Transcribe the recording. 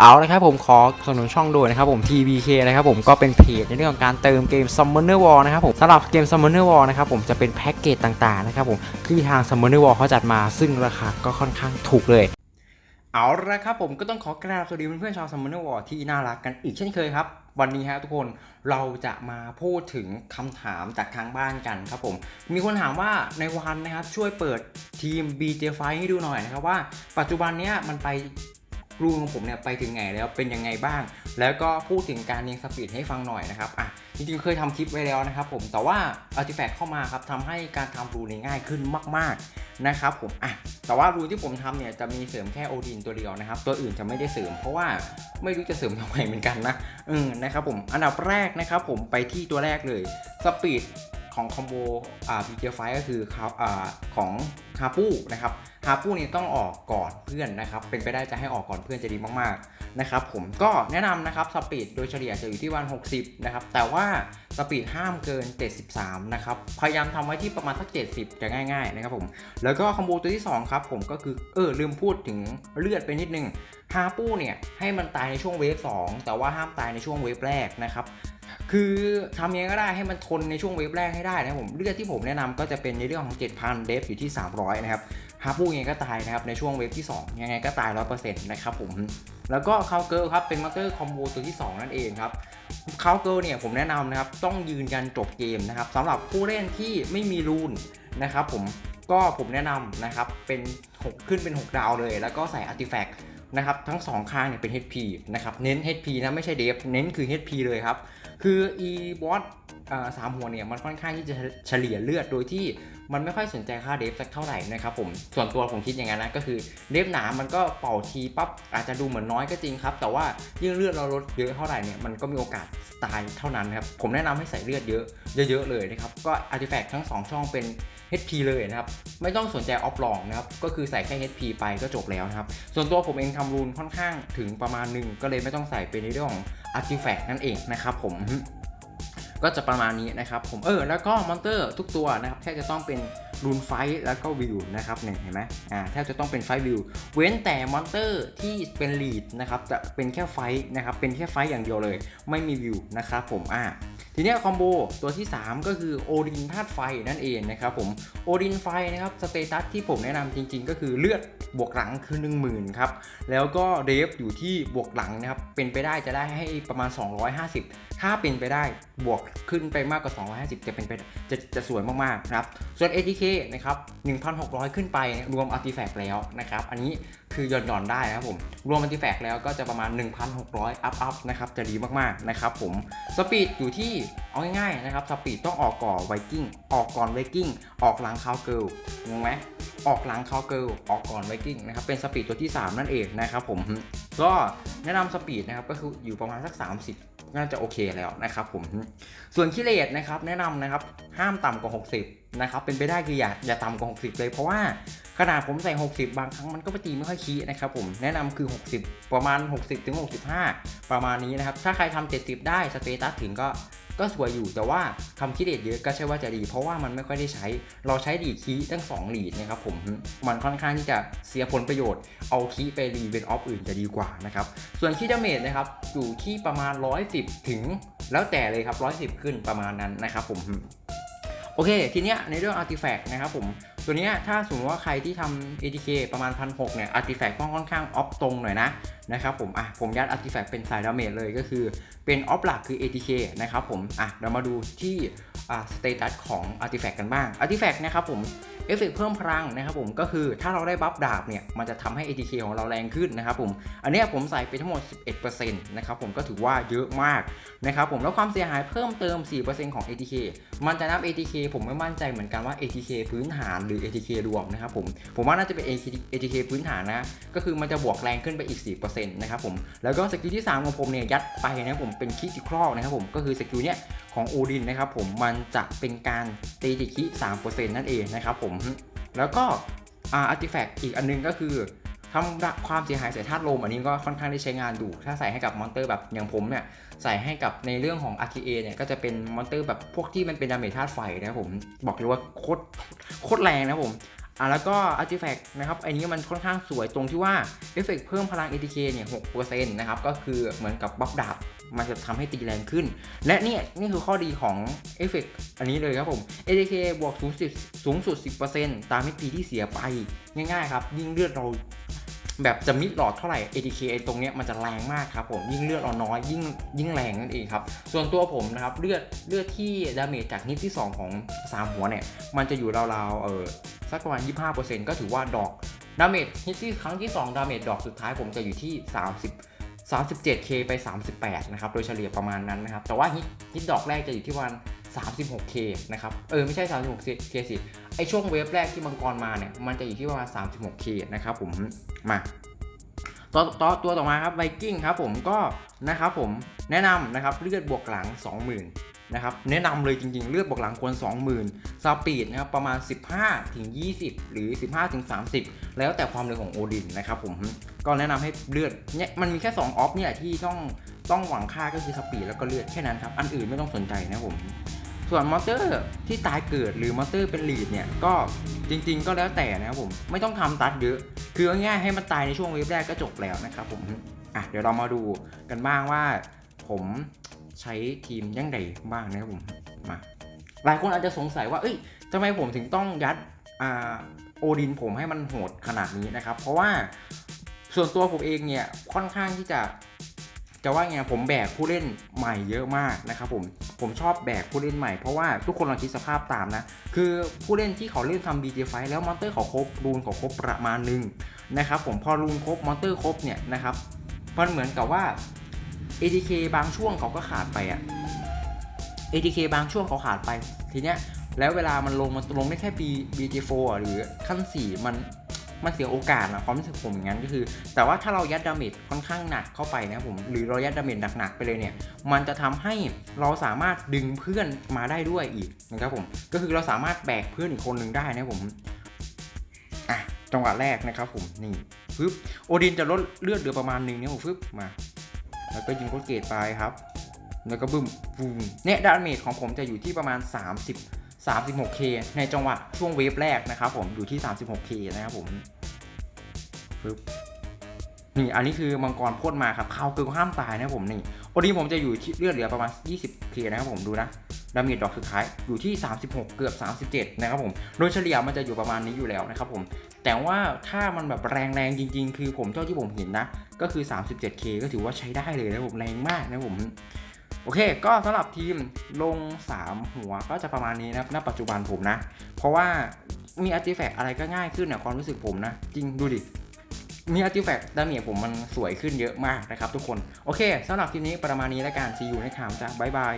เอาละครับผมขอสนับสนุนช่องด้วยนะครับผม TBK นะครับผมก็เป็นเพจในเรื่องของการเติมเกม Summoner War นะครับผมสำหรับเกม Summoner War นะครับผมจะเป็นแพ็กเกจต่างๆนะครับผมที่ทาง Summoner War เขาจัดมาซึ่งราคาก็ค่อนข้างถูกเลย เอาละครับผมก็ต้องขอกราบสวัสดีเพื่อนๆชาว Summoner War ที่น่ารักกันอีกเช่นเคยครับวันนี้ฮะทุกคนเราจะมาพูดถึงคำถามจากทางบ้านกันครับผม มีคนถามว่าในวันนะครับช่วยเปิดทีม BJ f i ให้ดูหน่อยนะครับว่าปัจจุบันเนี้ยมันไป รูของผมเนี่ยไปถึงไหนแล้วเป็นยังไงบ้าง แล้วก็พูดถึงการเรียงสปีดให้ฟังหน่อยนะครับอะจริงๆเคยทำคลิปไว้แล้วนะครับผมแต่ว่าอาร์ติแฟกต์เข้ามาครับทำให้การทำรูเนี่ยง่ายขึ้นมาก ๆนะครับผมอะแต่ว่ารูที่ผมทำเนี่ยจะมีเสริมแค่โอดินตัวเดียวนะครับ ตัวอื่นจะไม่ได้เสริม เพราะว่าไม่รู้จะเสริมทำไมเหมือนกันนะเออนะครับผมอันดับแรกนะครับผมไปที่ตัวแรกเลยสปีด ของคอมโบอ่าบีเจไฟก็คือคาอ่าของฮาปูนะครับฮาปูนี่ต้องออกก่อนเพื่อนนะครับ เป็นไปได้จะให้ออกก่อนเพื่อนจะดีมากๆนะครับผมก็แนะนำนะครับสปีดโดยเฉลี่ยจะอยู่ที่วัน 60 นะครับ แต่ว่าสปีดห้ามเกิน 73 นะครับ พยายามทำไว้ที่ประมาณสัก 70 จะง่ายๆนะครับผม แล้วก็คอมโบตัวที่ 2 ครับผมก็คือเออลืมพูดถึงเลือดไปนิดนึงฮาปูเนี่ยให้มันตายในช่วงเวฟ2แต่ว่าห้ามตายในช่วงเวฟแรกนะครับ คือทำยังไงก็ได้ให้มันทนในช่วงเวฟแรกให้ได้นะผมเลือดที่ผมแนะนำก็จะเป็นในเรื่องของ 7,000 เดฟอยู่ที่ 300 นะครับฮาปูยังไงก็ตายนะครับในช่วงเวฟที่ 2 ยังไงก็ตาย 100%นะครับผมแล้วก็คาวเกิลครับเป็นมาสเตอร์คอมโบตัวที่ 2 นั่นเองครับคาวเกิลเนี่ยผมแนะนำนะครับต้องยืนยันจบเกมนะครับสำหรับผู้เล่นที่ไม่มีรูนนะครับผมก็ผมแนะนำนะครับเป็น 6 ขึ้นเป็น 6 ดาวเลย แล้วก็ใส่อาร์ติแฟกต์ นะครับทั้งสองข้างเนี่ยเป็น HP นะครับเน้น HP นะไม่ใช่เดฟเน้นคือ HP เลยครับ คือ e b o t สามหัวเนี่ยมันค่อนข้างที่จะเฉลี่ยเลือดโดยที่มันไม่ค่อยสนใจค่าเดฟสักเท่าไหร่นะครับผมส่วนตัวผมคิดอย่างนั้นนะก็คือเดฟหนามันก็เป่าทีปั๊บอาจจะดูเหมือนน้อยก็จริงครับ แต่ว่ายิ่งเลือดเราลดเยอะเท่าไหร่เนี่ยมันก็มีโอกาสตายเท่านั้นครับผมแนะนำให้ใส่เลือดเยอะเยอะๆเลยนะครับก็อาร์ติแฟกต์ทั้งสองช่องเป็น HP เลยนะครับไม่ต้องสนใจออฟลองนะครับก็คือใส่แค่ HP ไปก็จบแล้วนะครับส่วนตัวผมเองทำรูนค่อนข้างถึงประมาณหนึ่งก็เลยไม่ต้องใส่เป็นในเรื่องของอาร์ติแฟกนั่นเองนะครับผม ก็จะประมาณนี้นะครับผมเออแล้วก็มอนเตอร์ทุกตัวนะครับแทบจะต้องเป็นรูนไฟแล้วก็วิวนะครับเนี่ยเห็นไหมอ่าแทบจะต้องเป็นไฟวิวเว้นแต่มอนเตอร์ที่เป็นลีดนะครับจะเป็นแค่ไฟนะครับเป็นแค่ไฟอย่างเดียวเลย ไม่มีวิวนะครับผมอ่าทีนี้คอมโบตัวที่ 3 ก็คือโอดินธาตุไฟนั่นเองนะครับผมโอดินไฟนะครับสเตตัสที่ผมแนะนำจริง ๆ ก็คือเลือด บวกหลังคือ 10,000ครับ แล้วก็เดฟอยู่ที่บวกหลังนะครับ เป็นไปได้จะได้ให้ประมาณ 250 ถ้าเป็นไปได้บวกขึ้นไปมากกว่า 250 จะเป็นไปจะจะสวยมากๆนะครับส่วน ATK นะครับ 1,600 ขึ้นไปรวมอาร์ติแฟกต์แล้วนะครับ อันนี้คือหย่อนหย่อนได้นะครับผม รวมอาร์ติแฟกต์แล้วก็จะประมาณ 1,600 อัพอัพนะครับ จะดีมากๆนะครับผมสปีดอยู่ที่เอาง่ายๆนะครับสปีดต้องออกก่อนไวกิ้งออกก่อนไวกิ้งออกหลังคาวเกิลงงไหม ออกหลังคาวเกิลออกก่อนไวกิ้งนะครับเป็นสปีดตัวที่ 3 นั่นเองนะครับผมก็แนะนำสปีดนะครับก็คืออยู่ประมาณสัก 30น่าจะโอเคแล้วนะครับผมส่วนคิเลตนะครับแนะนำนะครับห้ามต่ำกว่า 60นะครับเป็นไปได้คืออย่าอย่าต่ำกว่า 60 เลยเพราะว่าขนาดผมใส่ 60 บางครั้งมันก็ไปตีไม่ค่อยคีนะครับผมแนะนำคือ 60 ประมาณ 60 ถึง 65 ประมาณนี้นะครับถ้าใครทำ70 ได้สเตตัสถึงก็ ก็สวยอยู่แต่ว่าคำคิเลตเยอะก็ใช่ว่าจะดี เพราะว่ามันไม่ค่อยได้ใช้ เราใช้ดีคีตั้ง2ลีดนะครับผมมันค่อนข้างที่จะเสียผลประโยชน์ เอาคีไปรีเวนออฟอื่นจะดีกว่านะครับส่วนคีดาเมจนะครับอยู่ที่ประมาณ 110 ถึงแล้วแต่เลยครับ 110 ขึ้นประมาณนั้นนะครับผมโอเค ทีเนี้ยในเรื่องอาร์ติแฟกต์นะครับผม ตัวนี้ถ้าสมมติว่าใครที่ทำ ATK ประมาณ1,600เนี่ย Artifact ต้องค่อนข้างออฟตรงหน่อยนะนะครับผมอะผมยัด Artifact เป็นสายดาเมจเลยก็คือเป็นออฟหลักคือ ATK นะครับผมอะเรามาดูที่อ่าสเตตัสของ Artifact กันบ้าง Artifact นะครับผมเอฟเฟกเพิ่มพลังนะครับผมก็คือถ้าเราได้บัฟดาบเนี่ยมันจะทำให้ ATK ของเราแรงขึ้นนะครับผมอันนี้ผมใส่ไปทั้งหมด 11%นะครับผมก็ถือว่าเยอะมาก นะครับผมแล้วความเสียหายเพิ่มเติม 4%ของ ATK มันจะนับ ATK ผมไม่มั่นใจเหมือนกันว่า ATK พื้นฐานหรือ ATK รวมนะครับผมผมว่าน่าจะเป็น ATK พื้นฐานนะก็คือมันจะบวกแรงขึ้นไปอีก 4%นะครับผมแล้วก็สกิลที่ 3 ของผมเนี่ยยัดไปนะครับผมเป็นคิติครอนะครับผมก็คือสกิลเนี้ยของโอดินนะครับผมมันจะเป็นการตีติคิ3%นั่นเองนะครับผมแล้วก็อาร์ติแฟกต์อีกอันนึงก็คือ ทำความเสียหายใส่ธาตุลมอันนี้ก็ค่อนข้างได้ใช้งานดู ถ้าใส่ให้กับมอนเตอร์แบบอย่างผมเนี่ยใส่ให้กับในเรื่องของ RTA เนี่ยก็จะเป็นมอนเตอร์แบบพวกที่มันเป็นดาเมจธาตุไฟนะครับผมบอกเลยว่าโคตรโคตรแรงนะผมอะแล้วก็อาร์ติแฟกต์นะครับอันนี้มันค่อนข้างสวยตรงที่ว่าเอฟเฟกเพิ่มพลัง ATK เนี่ย6%นะครับก็คือเหมือนกับบัฟดาบมันจะทำให้ตีแรงขึ้น และเนี่ยนี่คือข้อดีของเอฟเฟกอันนี้เลยครับผม ATK บวกสูงสุดสูงสุด 10%ตาม HP ที่เสียไปง่ายๆครับ ยิ่งเลือดเรา แบบจะมิดหลอดเท่าไหร่ ATK ตรงเนี้ยมันจะแรงมากครับผมยิ่งเลือดเราน้อยยิ่งยิ่งแรงนั่นเองครับ ส่วนตัวผมนะครับเลือดเลือดที่ดาเมจจากนิดที่ 2 ของ 3 หัวเนี่ย มันจะอยู่ราวๆเออสักประมาณ 25%ก็ถือว่าดอกดาเมจฮิตที่ครั้งที่ 2 ดาเมจดอกสุดท้ายผมจะอยู่ที่ 30 37k ไป 38 นะครับ โดยเฉลี่ยประมาณนั้นนะครับ แต่ว่าฮิตฮิตดอกแรกจะอยู่ที่ประมาณ 36k นะครับ เออ ไม่ใช่ 36k สิไอช่วงเวฟแรกที่มังกรมาเนี่ย มันจะอยู่ที่ประมาณ 36k นะครับผม มาตัวต่อตัวต่อมาครับไวกิ้งครับผมก็นะครับผมแนะนำนะครับเลือดบวกหลัง 20,000นะครับแนะนำเลยจริงๆ เลือดบวกหลังควร 20,000สปีดนะครับประมาณ 15ถึง20 หรือ 15ถึง30 แล้วแต่ความเร็วของโอดินนะครับผมก็แนะนำให้เลือดเนี่ยมันมีแค่ 2 ออฟเนี่ยที่ต้องต้องหวังค่าก็คือสปีดแล้วก็เลือดแค่นั้นครับ อันอื่นไม่ต้องสนใจนะผม ส่วนมอเตอร์ที่ตายเกิดหรือมอเตอร์เป็นลีดเนี่ยก็จริง ๆ ก็แล้วแต่นะครับผมไม่ต้องทำตัดเยอะ คือง่ายๆให้มันตายในช่วงเวฟแรกก็จบแล้วนะครับผมอะเดี๋ยวเรามาดูกันบ้างว่า ผมใช้ทีมยังไงบ้างนะครับผมมาหลายคนอาจจะสงสัยว่าเอ้ยทำไมผมถึงต้องยัดอ่าโอดินผมให้มันโหดขนาดนี้นะครับ เพราะว่าส่วนตัวผมเองเนี่ยค่อนข้างที่จะ จะว่าไงผมแบกผู้เล่นใหม่เยอะมากนะครับผมผมชอบแบกผู้เล่นใหม่เพราะว่าทุกคนลองคิดสภาพตามนะ คือผู้เล่นที่เขาเล่นทำ BJ ไฟแล้วมอนเตอร์เขาครบรูนเขาครบประมาณหนึ่งนะครับผมพอรูนครบมอนเตอร์ครบเนี่ยนะครับมันเหมือนกับว่า ATK บางช่วงเขาก็ขาดไปอะ ATK บางช่วงเขาขาดไป ทีเนี้ยแล้วเวลามันลงมันลงได้แค่ B BJ4 หรือขั้น 4 มัน มันเสียโอกาสนะความรู้สึกผมอย่างนั้นก็คือ แต่ว่าถ้าเรายัดดาเมจค่อนข้างหนักเข้าไปนะผมหรือเรายัดดาเมจหนักๆไปเลยเนี่ย มันจะทำให้เราสามารถดึงเพื่อนมาได้ด้วยอีกนะครับผมก็คือเราสามารถแบกเพื่อนอีกคนหนึ่งได้นะผมอะจังหวะแรกนะครับผมนี่ปึ๊บโอดินจะลดเลือดเหลือประมาณหนึ่งเนี่ยผมปึ๊บมา แล้วก็ยิงโคตรเกตไปครับแล้วก็บึ้มบูมเนี่ยดาเมจของผมจะอยู่ที่ประมาณ 30 36k ในจังหวะช่วงเวฟแรกนะครับผมอยู่ที่ 36k นะครับผมปึ๊บนี่อันนี้คือมังกรพ่นมาครับเข้าเกิลห้ามตายนะครับผมนี่โอดีผมจะอยู่ที่เลือดเหลือประมาณ 20k นะครับผมดูนะดาเมจดอกสุดท้ายอยู่ที่ 36 เกือบ 37 นะครับผม โดยเฉลี่ยมันจะอยู่ประมาณนี้อยู่แล้วนะครับผม แต่ว่าถ้ามันแบบแรงๆจริง ๆ คือผมเท่าที่ผมเห็นนะ ก็คือ 37k ก็ถือว่าใช้ได้เลยนะผมแรงมากนะผม โอเค ก็สำหรับทีมลง 3 หัวก็จะประมาณนี้นะครับณปัจจุบันผมนะ เพราะว่ามีอาร์ติแฟกอะไรก็ง่ายขึ้นนะความรู้สึกผมนะ จริงดูดิ มีอาร์ติแฟกดาเมจผมมันสวยขึ้นเยอะมากนะครับทุกคน โอเคสำหรับทีมนี้ประมาณนี้แล้วกันซีอยู่ในข่าวจ้ะบ๊ายบาย